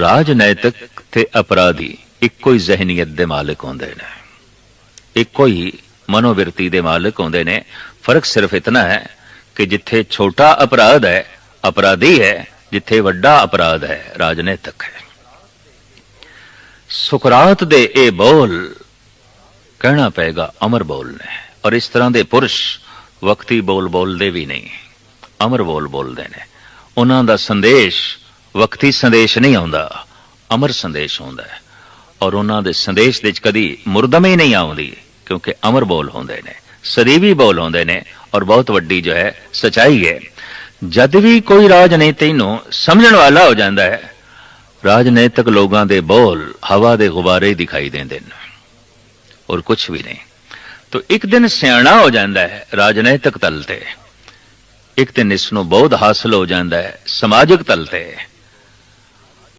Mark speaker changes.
Speaker 1: ਰਾਜਨੈਤਿਕ ਤੇ ਅਪਰਾਧੀ ਇੱਕੋ ਹੀ ਜ਼ਹਿਨੀਅਤ ਦੇ ਮਾਲਕ ਹੁੰਦੇ ਨੇ। ਇੱਕੋ ਹੀ ਮਨੋਵਿਰਤੀ ਦੇ ਮਾਲਕ ਹੁੰਦੇ ਨੇ। ਫ਼ਰਕ ਸਿਰਫ ਇਤਨਾ ਹੈ ਕਿ ਜਿੱਥੇ ਛੋਟਾ ਅਪਰਾਧ ਹੈ, ਅਪਰਾਧੀ ਹੈ, ਜਿੱਥੇ ਵੱਡਾ ਅਪਰਾਧ ਹੈ, ਰਾਜਨੈਤਿਕ ਹੈ। ਸੁਕਰਾਤ ਦੇ ਇਹ ਬੋਲ ਕਹਿਣਾ ਪਏਗਾ ਅਮਰ ਬੋਲ ਨੇ। ਔਰ ਇਸ ਤਰ੍ਹਾਂ ਦੇ ਪੁਰਸ਼ ਵਕਤੀ ਬੋਲ ਬੋਲਦੇ ਵੀ ਨਹੀਂ। ਅਮਰ ਬੋਲ ਬੋਲਦੇ ਨੇ। ਉਹਨਾਂ ਦਾ ਸੰਦੇਸ਼ ਵਕਤੀ ਸੰਦੇਸ਼ ਨਹੀਂ ਆਉਂਦਾ, ਅਮਰ ਸੰਦੇਸ਼ ਆਉਂਦਾ ਹੈ। ਔਰ ਉਹਨਾਂ ਦੇ ਸੰਦੇਸ਼ ਦੇ ਵਿੱਚ ਕਦੀ ਮੁਰਦਮੇ ਨਹੀਂ ਆਉਂਦੀ, ਕਿਉਂਕਿ ਅਮਰ ਬੋਲ ਹੁੰਦੇ ਨੇ, ਸਦੀਵੀ ਬੋਲ ਹੁੰਦੇ ਨੇ, ਔਰ ਬਹੁਤ ਵੱਡੀ ਜੋ ਹੈ, ਸਚਾਈ ਹੈ। ਜਦ ਵੀ ਕੋਈ ਰਾਜਨੀਤੀ ਨੂੰ ਸਮਝਣ ਵਾਲਾ ਹੋ ਜਾਂਦਾ ਹੈ, ਰਾਜਨੀਤਿਕ ਲੋਕਾਂ ਦੇ ਬੋਲ ਹਵਾ ਦੇ ਗੁਬਾਰੇ ਹੀ ਦਿਖਾਈ ਦਿੰਦੇ ਨੇ, ਔਰ ਕੁਝ ਵੀ ਨਹੀਂ। ਤੋ ਇੱਕ ਦਿਨ ਸਿਆਣਾ ਹੋ ਜਾਂਦਾ ਹੈ ਰਾਜਨੀਤਿਕ ਤਲ ਤੇ, ਇੱਕ ਦਿਨ ਇਸ ਨੂੰ ਬਹੁਤ ਹਾਸਲ ਹੋ ਜਾਂਦਾ ਹੈ ਸਮਾਜਿਕ ਤਲ ਤੇ।